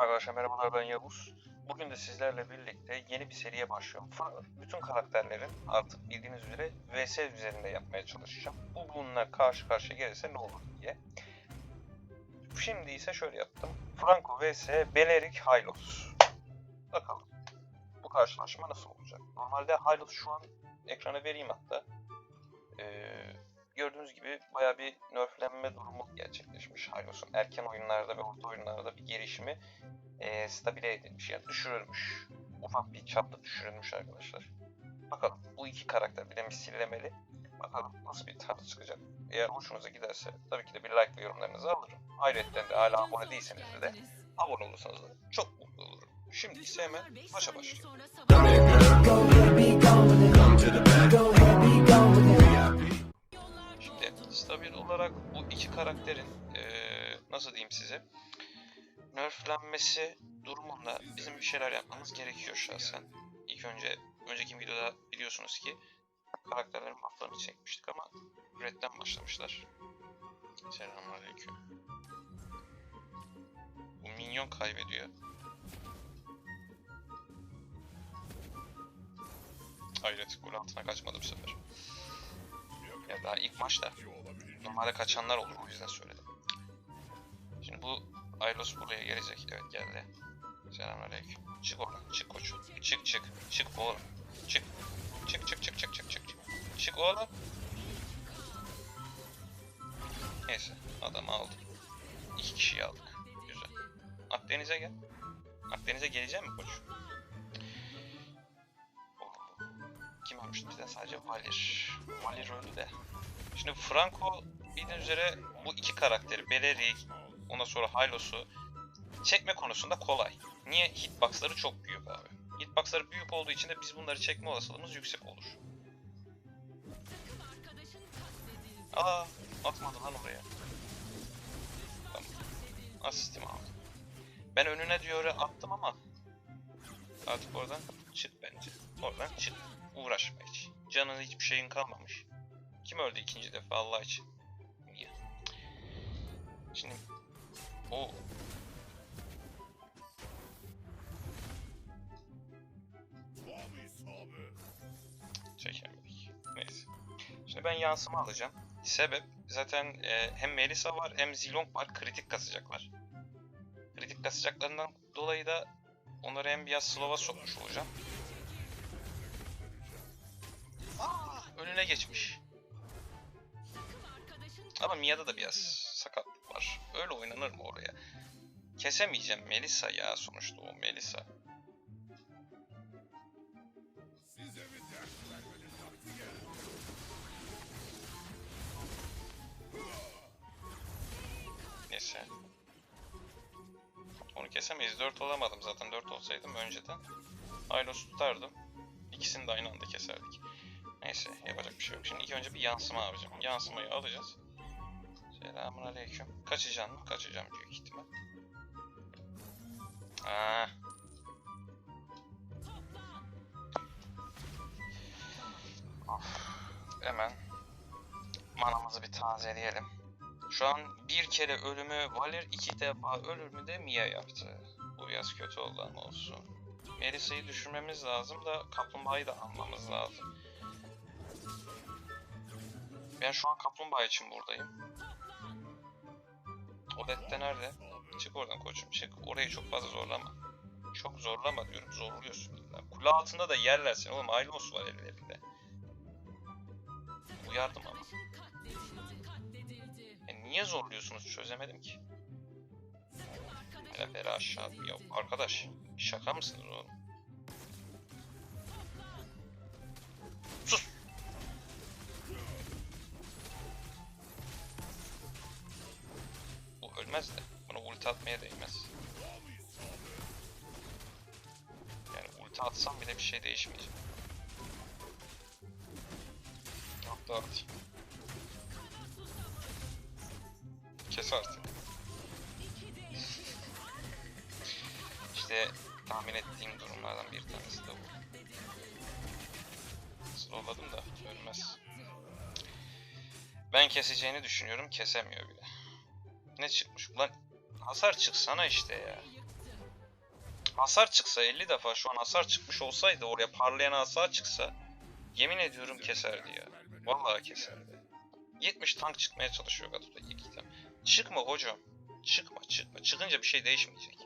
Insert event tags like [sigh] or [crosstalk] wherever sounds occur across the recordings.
Arkadaşlar merhabalar ben Yavuz. Bugün de sizlerle birlikte yeni bir seriye başlıyorum. Bütün karakterlerin artık bildiğiniz üzere VS üzerinde yapmaya çalışacağım. Bu bununla karşı karşıya gelirse ne olur diye. Şimdi ise şöyle yaptım. Franco vs Belerik Hylos. Bakalım bu karşılaşma nasıl olacak? Normalde Hylos şu an ekrana vereyim hatta. Ee, gördüğünüz gibi bayağı bir nerflenme durumu gerçekleşmiş Hylos'un. Erken oyunlarda ve orta oyunlarda bir gelişimi e, stabile edilmiş. Yani düşürülmüş. Ufak bir çapta düşürülmüş arkadaşlar. Bakalım bu iki karakter bir de misillemeli. Bakalım nasıl bir tarz çıkacak. Eğer hoşunuza giderse tabii ki de bir like ve yorumlarınızı alırım. Ayrıca de hala abone değilseniz de abone olursanız da çok mutlu olurum. Şimdi ise hemen başa başlayalım. Stabil olarak bu iki karakterin eee, nasıl diyeyim size nerflenmesi durumunda bizim bir şeyler yapmamız gerekiyor şahsen. İlk önce önceki videoda biliyorsunuz ki karakterlerin bufflarını çekmiştik ama redden başlamışlar. Selamünaleyküm. Bu minyon kaybediyor. Hayret gol altına kaçmadı bu sefer. Ya daha ilk maçta normalde kaçanlar olur o yüzden söyledim. Şimdi bu Aylos buraya gelecek. Evet geldi. Selamünaleyküm. Çık oradan. Çık koç. Çık çık. Çık oğlum. Çık. Çık çık çık çık çık çık. çık. Oğlum. Neyse adamı aldık. İki kişiyi aldık. Güzel. Akdeniz'e gel. Akdeniz'e geleceğim mi koç? Kim ölmüştü bizden sadece Valir. Valir öldü de. Şimdi Franco bildiğiniz üzere bu iki karakteri Belerik, ondan sonra Hylos'u çekme konusunda kolay. Niye? Hitbox'ları çok büyük abi. Hitbox'ları büyük olduğu için de biz bunları çekme olasılığımız yüksek olur. Aa, atmadı lan oraya. Tamam. Asistimi aldım. Ben önüne diyor attım ama artık oradan çık bence. Oradan çık. Uğraşma hiç. Canın hiçbir şeyin kalmamış. Kim öldü ikinci defa Allah için? Şimdi o çekemedik. Neyse. Şimdi ben yansıma alacağım. Sebep zaten e, hem Melisa var hem Zilong var kritik kasacaklar. Kritik kasacaklarından dolayı da onları hem biraz slow'a sokmuş olacağım. Aa, önüne geçmiş. Ama Mia'da da biraz sakatlık var. Öyle oynanır mı oraya? Kesemeyeceğim Melisa ya sonuçta o Melisa. Neyse. Onu kesemeyiz. 4 olamadım zaten. 4 olsaydım önceden. Aylos tutardım. İkisini de aynı anda keserdik. Neyse yapacak bir şey yok. Şimdi ilk önce bir yansıma yapacağım. Yansımayı alacağız. Selamun aleyküm. Kaçacaksın mı? Kaçacağım büyük ihtimal. Aa. Of. Hemen manamızı bir tazeleyelim. Şu an bir kere ölümü Valir, iki defa ölümü de Mia yaptı. Bu biraz kötü oldu olsun. Melisa'yı düşürmemiz lazım da Kaplumbağa'yı da almamız lazım. Ben şu an kaplumbağa için buradayım. Odette nerede? Çık oradan koçum çık. Orayı çok fazla zorlama. Çok zorlama diyorum. Zorluyorsun. illa. Kule altında da yerler seni. Oğlum Aylos var ellerinde. Uyardım ama. E niye zorluyorsunuz çözemedim ki. Hele beri aşağı. Ya arkadaş şaka mısınız oğlum? Ölmez de. Buna ulti atmaya değmez. Yani ulti atsam bile bir şey değişmeyecek. Hatta atayım. Kes artık. [laughs] İşte tahmin ettiğim durumlardan bir tanesi de bu. Slowladım da ölmez. Ben keseceğini düşünüyorum kesemiyor bile. Ne çıkmış? Ulan hasar çıksana işte ya. Hasar çıksa 50 defa şu an hasar çıkmış olsaydı oraya parlayan hasar çıksa yemin ediyorum keserdi ya. Vallahi keserdi. 70 tank çıkmaya çalışıyor Gato'da ilk item. Çıkma hocam. Çıkma çıkma. Çıkınca bir şey değişmeyecek.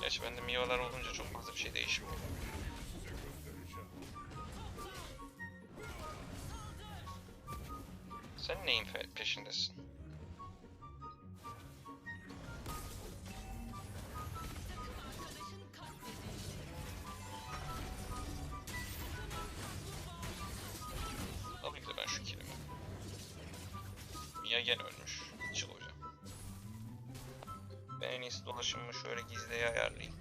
Gerçi bende miyolar olunca çok fazla bir şey değişmiyor. Sen neyin peşindesin? Alayım da ben şu kilimi. Mia ölmüş. Çık hocam. Ben en iyisi dolaşımımı şöyle gizliye ayarlayayım.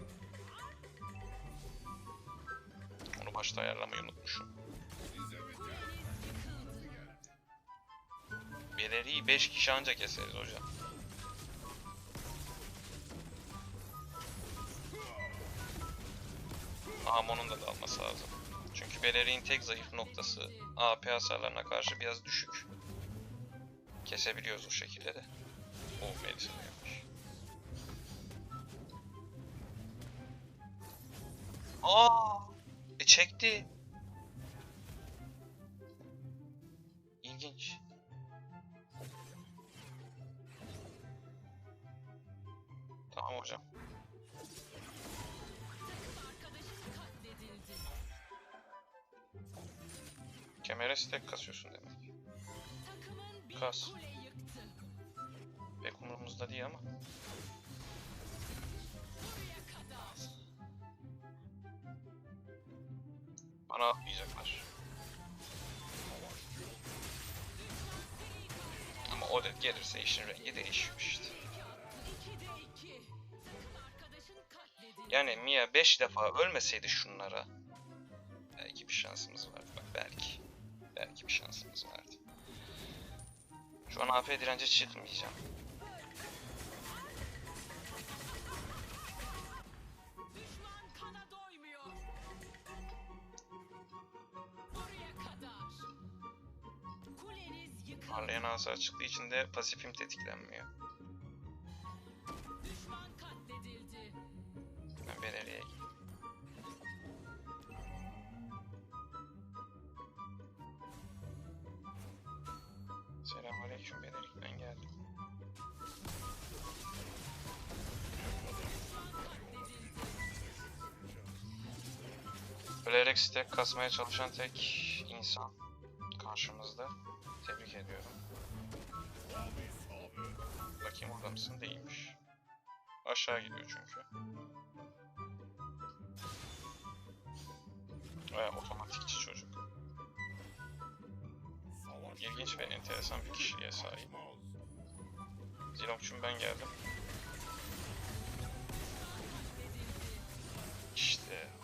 Onu başta ayarlamayı unutmuşum. Beleri'yi 5 kişi anca keseriz hocam. Amon'un da dalması lazım. Çünkü Beleri'nin tek zayıf noktası AP hasarlarına karşı biraz düşük. Kesebiliyoruz o şekilde de. O Melisa'da yapmış. Aa! E çekti. İlginç. Hocam. Kemere stack kasıyorsun demek. Kas. Pek umurumuzda değil ama. Bana atmayacaklar. Ama o gelirse işin rengi değişiyor işte. Yani Mia 5 defa ölmeseydi şunlara belki bir şansımız vardı. Bak belki. Belki bir şansımız vardı. Şu an AP dirence çıkmayacağım. Parlayan hasar çıktığı için de pasifim tetiklenmiyor. Bilerek stack kasmaya çalışan tek insan karşımızda. Tebrik ediyorum. Bakayım orada mısın? Değilmiş. Aşağı gidiyor çünkü. Ve otomatikçi çocuk. İlginç ve enteresan bir kişiliğe sahip. Zilokçum ben geldim.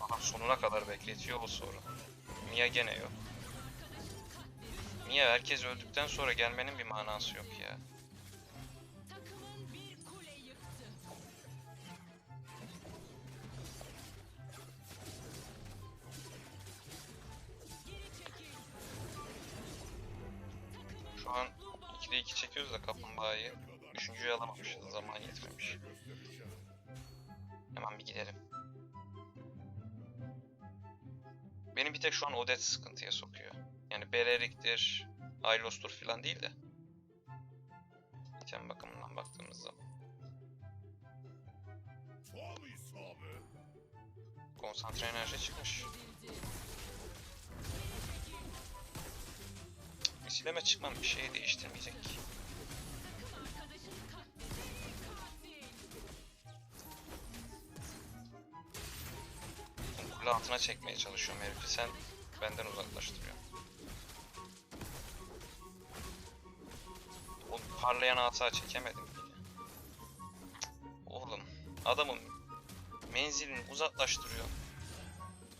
Adam sonuna kadar bekletiyor o sorun. Mia gene yok. Mia herkes öldükten sonra gelmenin bir manası yok ya. Şu an 2'de 2 çekiyoruz da kaplumbağayı. Üçüncüyü alamamışız. Zaman yetmemiş. Hemen bir gidelim. Benim bir tek şu an Odet sıkıntıya sokuyor. Yani Bererik'tir, Aylos'tur filan değil de. İtem bakımından baktığımız zaman. Konsantre enerji çıkmış. Misileme çıkmam bir şey değiştirmeyecek ki. Altına çekmeye çalışıyorum herifi sen benden uzaklaştırıyorsun. Oğlum parlayan hata çekemedim bile. Oğlum adamın menzilini uzaklaştırıyor.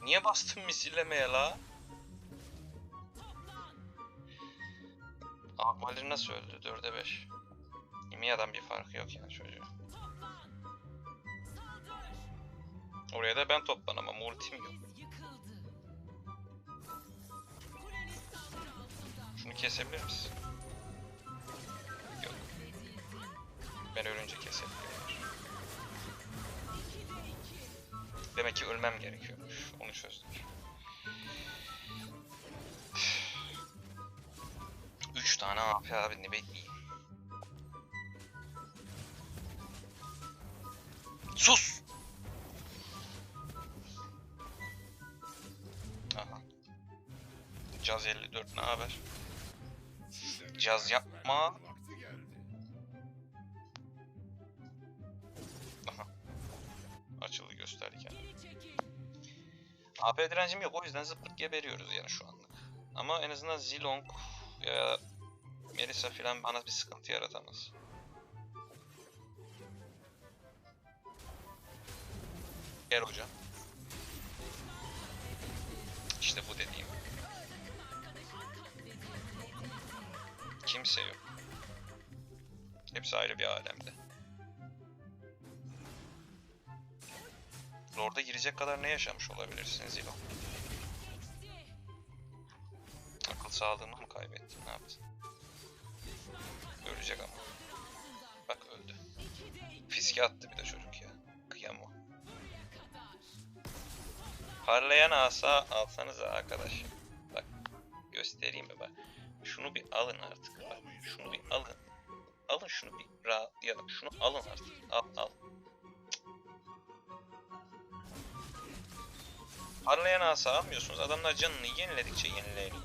Niye bastın misillemeye la? Akmalir nasıl öldü? 4'e 5. Imia'dan bir farkı yok yani çocuğun. Oraya da ben toplanamam. Ultim yok. Şunu kesebilir misin? önce kesebiliyorlar. Demek ki ölmem gerekiyormuş. Onu çözdük. Üç tane AP abi ne bekleyeyim. Haber? Caz yapma. Aha. Açıldı gösterdi. AP direncim yok o yüzden zıplık geberiyoruz yani şu anlık. Ama en azından Zilong ya Melissa filan bana bir sıkıntı yaratamaz. Gel hocam. İşte bu dediğim. Kimse yok. Hepsi ayrı bir alemde. Lord'a girecek kadar ne yaşamış olabilirsiniz Zilong? Akıl sağlığını mı kaybettin? Ne yaptın? Ölecek ama. Bak öldü. Fiske attı bir de çocuk ya. Kıyamam. Parlayan asa alsanız arkadaş. Bak göstereyim mi bak. Şunu bir alın artık. Bak şunu bir alın. Alın şunu bir rahatlayalım. Şunu alın artık. Al al. Parlayan asa almıyorsunuz. Adamlar canını yeniledikçe yenileniyor.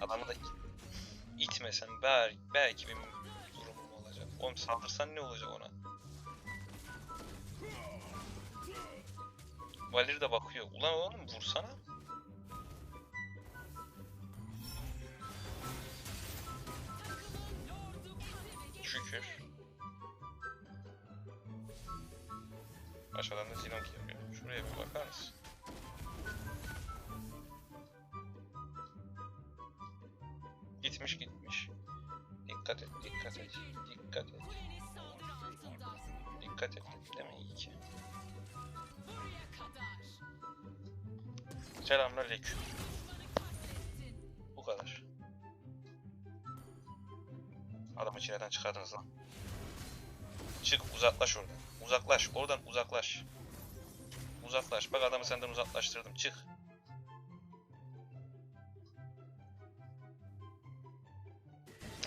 Adamı da itmesen belki, belki bir durumum olacak. Oğlum saldırsan ne olacak ona? Valir de bakıyor. Ulan oğlum vursana. Şükür. Aşağıdan da Zilong yapıyor. Şuraya bir bakar mısın? Gitmiş gitmiş. Dikkat et, dikkat et, dikkat et, dikkat et. Deme iyi ki. Selamünaleyküm. Bu kadar. Adamı çileden çıkardınız lan. Çık uzaklaş oradan. Uzaklaş. Oradan uzaklaş. Uzaklaş. Bak adamı senden uzaklaştırdım. Çık.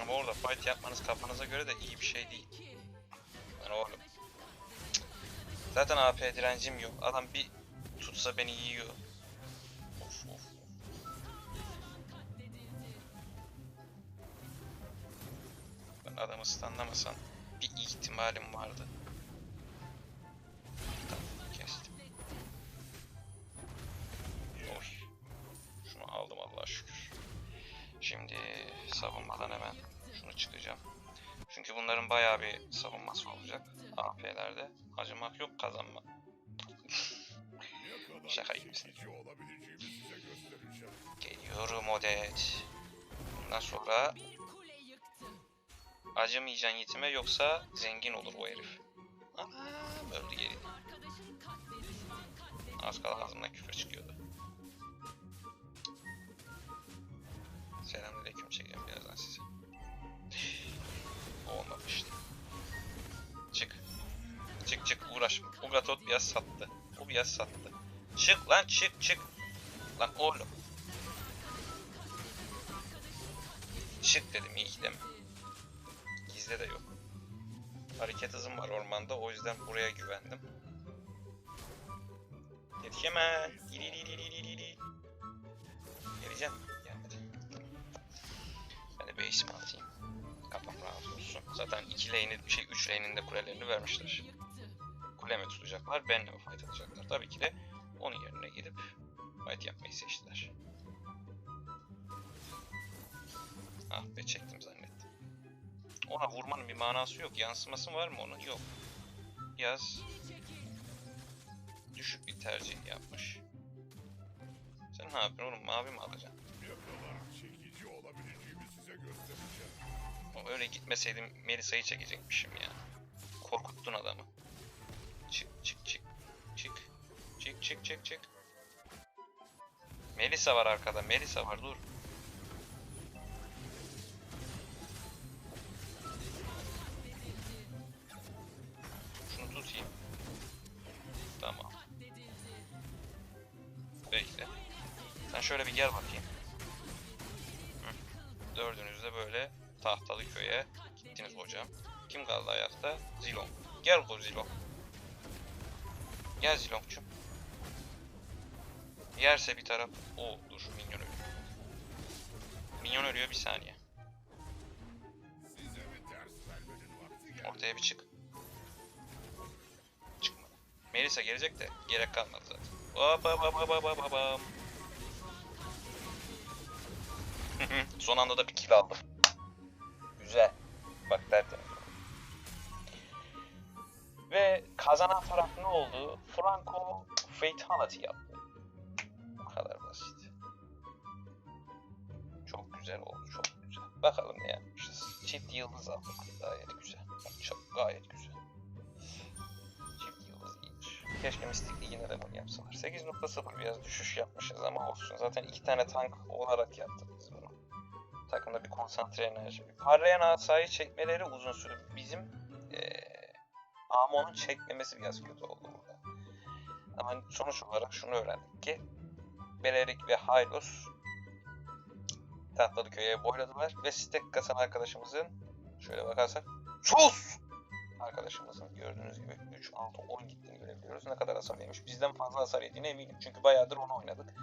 Ama orada fight yapmanız kafanıza göre de iyi bir şey değil. Yani oğlum. Zaten AP direncim yok. Adam bir tutsa beni yiyor. Adamı stunlamasam bir ihtimalim vardı. Tamam kestim. Oy. Şunu aldım Allah'a şükür. Şimdi savunmadan hemen şunu çıkacağım. Çünkü bunların bayağı bir savunması olacak. AP'lerde. Acımak yok kazanma. [laughs] Şaka gibisin. Geliyorum Odet. Bundan sonra. Acımayacaksın yetime yoksa zengin olur bu herif. Anam öldü geri. Az kala ağzımdan küfür çıkıyordu. Selamünaleyküm çekeceğim birazdan size. Olmamıştı. Çık. Çık çık uğraşma. O Gatot biraz sattı. O biraz sattı. Çık lan çık çık. Lan oğlum. Çık dedim iyi ki deme. Gizde de yok. Hareket hızım var ormanda o yüzden buraya güvendim. Yetişemez. Dilililililili. Geleceğim. Gelmedi. Ben de base'imi atayım. Kafam rahat olsun. Zaten 2 lane'in, şey 3 lane'in de kulelerini vermişler. Kule mi tutacaklar, benle mi fight atacaklar? Tabii ki de onun yerine gidip fight yapmayı seçtiler. Ah be çektim zannettim. Ona vurmanın bir manası yok. Yansıması var mı onun? Yok. Yaz. Düşük bir tercih yapmış. Sen ne yapıyorsun oğlum? Mavi mi alacaksın? çekici olabileceğimi size göstereceğim. O öyle gitmeseydim Melisa'yı çekecekmişim ya. Korkuttun adamı. Çık çık çık. Çık. Çık çık çık çık. Melisa var arkada. Melisa var dur. Şöyle bir gel bakayım. Dördünüz de böyle tahtalı köye gittiniz hocam. Kim kaldı ayakta? Zilong. Gel bu Zilong. Gel Zilong'cum. Yerse bir taraf... Oo dur minyon ölüyor. Minyon ölüyor bir saniye. Ortaya bir çık. Çıkmadı. Melisa gelecek de gerek kalmadı zaten. Hop hop hop hop hop hop [laughs] Son anda da bir kill aldım. Güzel. Bak tertemiz. Ve kazanan taraf ne oldu? Franco Fatality yaptı. Bu kadar basit. Çok güzel oldu, çok güzel. Bakalım ne yapmışız. Çift yıldız aldık. Gayet güzel. Çok gayet güzel. Çift yıldız iyidir. Keşke Mystic League'ine de bunu yapsalar. 8.0 biraz düşüş yapmışız ama olsun. Zaten iki tane tank olarak yaptık. Takımda bir konsantre enerji. Parlayan asayı çekmeleri uzun sürdü. Bizim eee Amon'un çekmemesi biraz kötü oldu burada. Ama sonuç olarak şunu öğrendik ki Belerik ve Hylos Tahtalı köye boyladılar ve stack kasan arkadaşımızın şöyle bakarsak sus arkadaşımızın gördüğünüz gibi 3 6 10 gittiğini görebiliyoruz. Ne kadar hasar yemiş? Bizden fazla hasar yediğine eminim. Çünkü bayağıdır onu oynadık.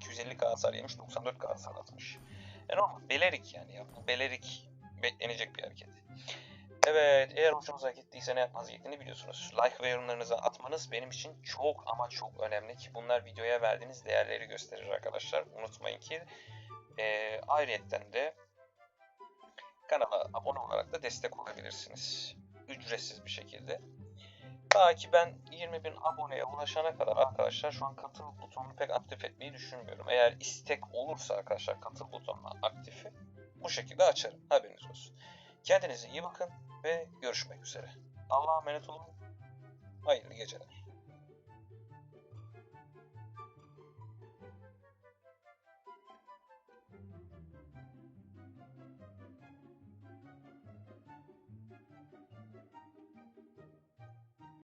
250k hasar yemiş, 94k hasar atmış. E normal. Belerik yani ya. Bu Belerik beklenecek bir hareket. Evet, eğer hoşunuza gittiyse ne yapmanız gerektiğini biliyorsunuz. Like ve yorumlarınızı atmanız benim için çok ama çok önemli ki bunlar videoya verdiğiniz değerleri gösterir arkadaşlar. Unutmayın ki e, ayrıyetten de kanala abone olarak da destek olabilirsiniz. Ücretsiz bir şekilde. Ta ki ben 20 bin aboneye ulaşana kadar arkadaşlar şu an katıl butonunu pek aktif etmeyi düşünmüyorum. Eğer istek olursa arkadaşlar katıl butonuna aktifi bu şekilde açarım. Haberiniz olsun. Kendinize iyi bakın ve görüşmek üzere. Allah'a emanet olun. Hayırlı geceler.